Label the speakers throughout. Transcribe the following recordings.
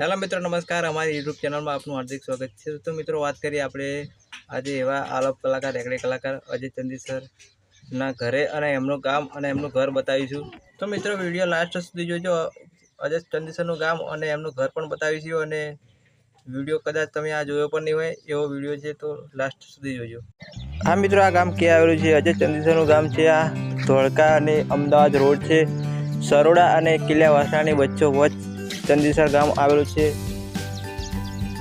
Speaker 1: Hello મિત્રો, નમસ્કાર. અમારી યુટ્યુબ ચેનલમાં આપનું હાર્દિક સ્વાગત છે. તો મિત્રો, વાત કરીએ આપણે આજે એવા આલોપ કલાકાર, રેકડે કલાકાર અજય ચંદી સરના ઘરે અને એમનું ગામ અને એમનું ઘર બતાવીશું. તો મિત્રો, વીડિયો લાસ્ટ સુધી જોજો. અજય ચંદી સરનું ગામ અને એમનું ઘર પણ બતાવીશું અને વીડિયો કદાચ તમે આ જોયો પણ નહીં હોય, એવો વીડિયો છે તો લાસ્ટ સુધી જોજો. હા મિત્રો, આ ગામ ક્યાં આવેલું છે? અજય ચંદીસરનું ગામ છે. આ ધોળકા અને અમદાવાદ રોડ છે. સરોડા અને કિલ્લા વાસણાની વચ્ચો વચ્ચ ચંદીસર ગામ આવેલું છે.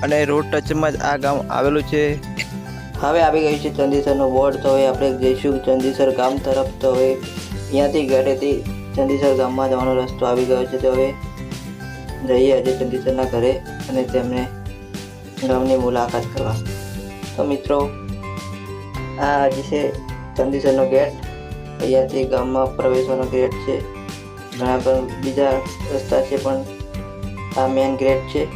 Speaker 1: અને રોડ ટચમાં જ આ ગામ આવેલું છે. હવે આવી ગયું છે ચંદીસરનો બોર્ડ. તો હવે આપણે જઈશું ચંદીસર ગામ તરફ. તો હવે અહીંયાથી ઘરેથી ચંદીસર ગામમાં જવાનો રસ્તો આવી ગયો છે. તો હવે જઈએ આજે ચંદીસરના ઘરે અને તેમને ગામની મુલાકાત કરવા. તો મિત્રો, આ આજે છે ચંદીસરનો ગેટ અહીંયાથી ગામમાં પ્રવેશવાનો ગેટ છે. ઘણા પણ બીજા રસ્તા છે પણ આ મેન ગ્રેડ છે.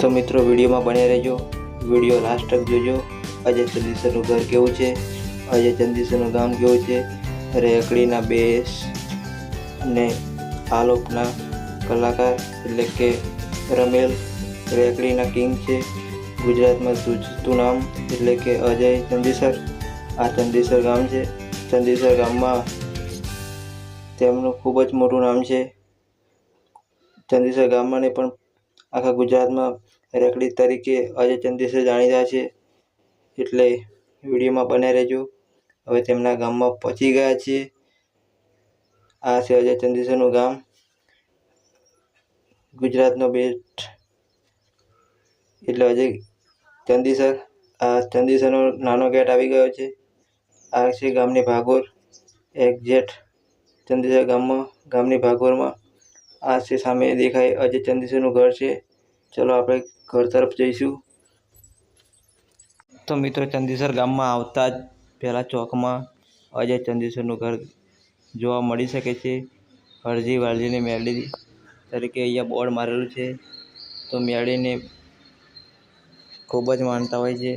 Speaker 1: તો મિત્રો, વિડીયોમાં બને રહેજો. વીડિયો લાસ્ટ તક જોજો. અજય ચંદીસરનું ઘર કેવું છે? અજય ચંદીસરનું ગામ કેવું છે? રેકડીના બેસ અને આલોપના કલાકાર એટલે કે રમેલ રેકડીના કિંગ છે. ગુજરાતમાં સૂચતું નામ એટલે કે અજય ચંદીસર. આ ચંદીસર ગામ છે. ચંદીસર ગામમાં તેમનું ખૂબ જ મોટું નામ છે. ચંદીસર ગામમાં પણ આખા ગુજરાતમાં રેકડી તરીકે અજય ચંદીસર જાણીતા છે. એટલે વિડીયોમાં બન્યા રહેજો. હવે તેમના ગામમાં પહોંચી ગયા છીએ. આ છે અજય ચંદીસરનું ગામ. ગુજરાતનો બેસ્ટ એટલે અજય ચંદીસર. આ ચંદીસરનો નાનો ગેટ આવી ગયો છે. આ છે ગામની ભાગોર એક્ઝેટ ચંદીસર ગામમાં, ગામની ભાગોરમાં આ છે સામે દેખાય અજય ચંદીસરનું ઘર છે ચલો આપણે ઘર તરફ જઈશું તો મિત્રો ચંદીસર ગામમાં આવતા જ પહેલાં ચોકમાં અજય ચંદીસરનું ઘર જોવા મળી શકે છે હરજી વાલજીની મેળી તરીકે અહીંયા બોર્ડ મારેલું છે। તો મેળીને ખૂબ જ માનતા હોય છે।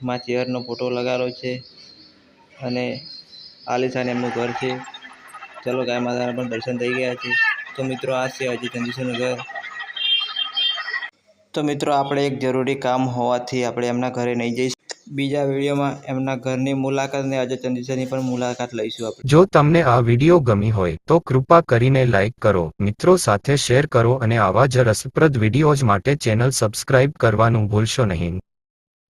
Speaker 1: માં ચેરનો ફોટો લગાવેલો છે અને આલિશાન એમનું ઘર છે। ચલો ગાય માતાના પણ દર્શન થઈ ગયા છે। તો મિત્રો આ છે આજે ચંદીસરનું તો મિત્રો આપણે એક જરૂરી કામ હોવાથી આપણે એમના ઘરે નહીં જઈશું. બીજા વિડીયોમાં એમના ઘરની મુલાકાત ને આજે ચંદીસરની પણ મુલાકાત લઈશું આપણે.
Speaker 2: જો તમને આ વીડિયો ગમી હોય તો કૃપા કરીને લાઇક કરો મિત્રો સાથે શેર કરો અને આવા જ રસપ્રદ વિડીયોઝ માટે ચેનલ સબસ્ક્રાઇબ કરવાનું ભૂલશો નહીં.